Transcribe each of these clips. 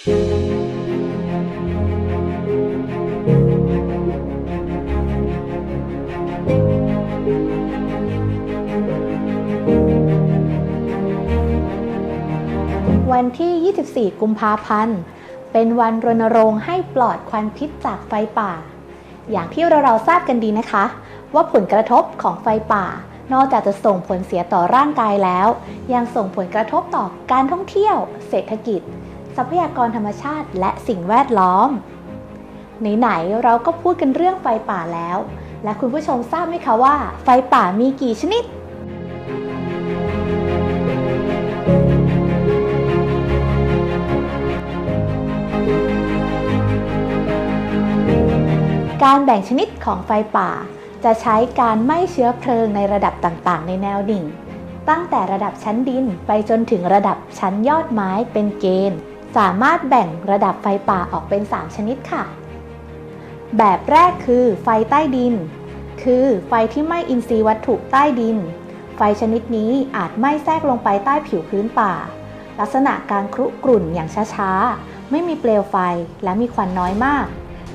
วันที่ 24 กุมภาพันธ์ เป็นวันรณรงค์ให้ปลอดควันพิษจากไฟป่า อย่างที่เราเราทราบกันดีนะคะ ว่าผลกระทบของไฟป่า นอกจากจะส่งผลเสียต่อร่างกายแล้ว ยังส่งผลกระทบต่อการท่องเที่ยว เศรษฐกิจ ทรัพยากรธรรมชาติ และสิ่งแวดล้อม ไหนๆเราก็พูดกันเรื่องไฟป่าแล้ว และคุณผู้ชมทราบไหมคะว่า ไฟป่ามีกี่ชนิดการแบ่งชนิดของไฟป่า จะใช้การไหม้เชื้อเพลิงในระดับต่างๆ ในแนวดิ่ง ตั้งแต่ระดับชั้นดินไปจนถึงระดับชั้นยอดไม้เป็นเกณฑ์ สามารถแบ่งระดับไฟป่าออกเป็น 3 ชนิดค่ะ แบบแรกคือไฟใต้ดิน คือไฟที่ไหม้อินทรีย์วัตถุใต้ดิน ไฟชนิดนี้อาจไหม้แทรกลงไปใต้ผิวพื้นป่า ลักษณะการครุกรุ่นอย่างช้าๆ ไม่มีเปลวไฟและมีควันน้อยมาก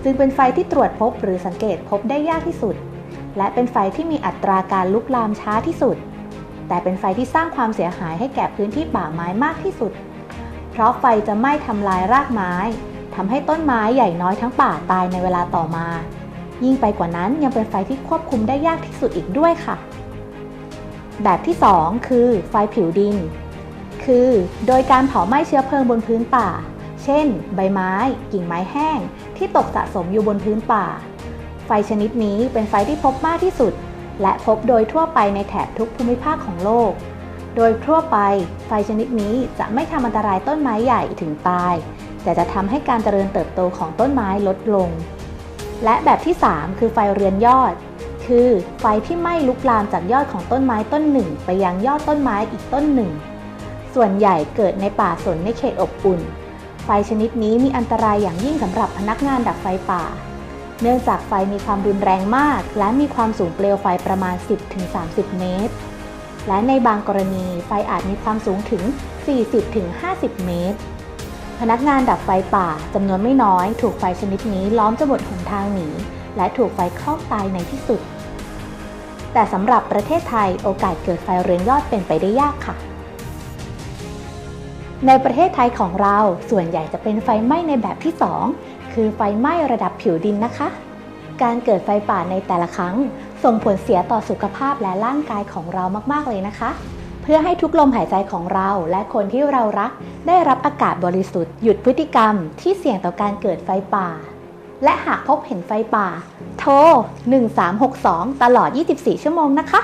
จึงเป็นไฟที่ตรวจพบหรือสังเกตพบได้ยากที่สุด และเป็นไฟที่มีอัตราการลุกลามช้าที่สุด แต่เป็นไฟที่สร้างความเสียหายให้แก่พื้นที่ป่าไม้มากที่สุด เพราะไฟจะไหม้ทำลายรากไม้ทำให้ต้นไม้ใหญ่น้อยทั้งป่าตายในเวลาต่อมา ยิ่งไปกว่านั้นยังเป็นไฟที่ควบคุมได้ยากที่สุดอีกด้วยค่ะ แบบที่ 2 คือ ไฟผิวดิน คือ โดยการเผาไหม้เชื้อเพลิงบนพื้นป่า เช่น ใบไม้ กิ่งไม้แห้ง ที่ตกสะสมอยู่บนพื้นป่า ไฟชนิดนี้เป็นไฟที่พบมากที่สุด และพบโดยทั่วไปในแถบทุกภูมิภาคของโลก โดยทั่วไปไฟชนิดนี้จะไม่ทำอันตรายต้นไม้ใหญ่ถึงตาย แต่จะทำให้การเจริญเติบโตของต้นไม้ลดลง และแบบที่ 3 คือไฟเรือนยอด คือไฟที่ไหม้ลุกลามจากยอดของต้นไม้ต้นหนึ่ง ไปยังยอดต้นไม้อีกต้นหนึ่ง ส่วนใหญ่เกิดในป่าสนในเขตอบอุ่น ไฟชนิดนี้มีอันตรายอย่างยิ่งสำหรับพนักงานดับไฟป่า เนื่องจากไฟมีความรุนแรงมาก และมีความสูงเปลวไฟประมาณ 10-30 เมตร และในบางกรณีไฟอาจมีความสูงถึง 40-50 เมตร พนักงานดับไฟป่าจำนวนไม่น้อย ถูกไฟชนิดนี้ล้อมจะหมดหนทางหนีและถูกไฟคลอกตายในที่สุด แต่สำหรับประเทศไทยโอกาสเกิดไฟเรือนยอดเป็นไปได้ยากค่ะ ในประเทศไทยของเราส่วนใหญ่จะเป็นไฟไหม้ในแบบที่ 2 คือไฟไหม้ระดับผิวดินนะคะ การเกิดไฟป่าในแต่ละครั้ง ส่งผลเสียต่อสุขภาพและร่างกายของเรามาก ๆ เลยนะคะ เพื่อให้ทุกลมหายใจของเราและคนที่เรารัก ได้รับอากาศบริสุทธิ์หยุดพฤติกรรมที่เสี่ยงต่อการเกิดไฟป่า และหากพบเห็นไฟป่า โทร 1362 ตลอด 24 ชั่วโมงนะคะ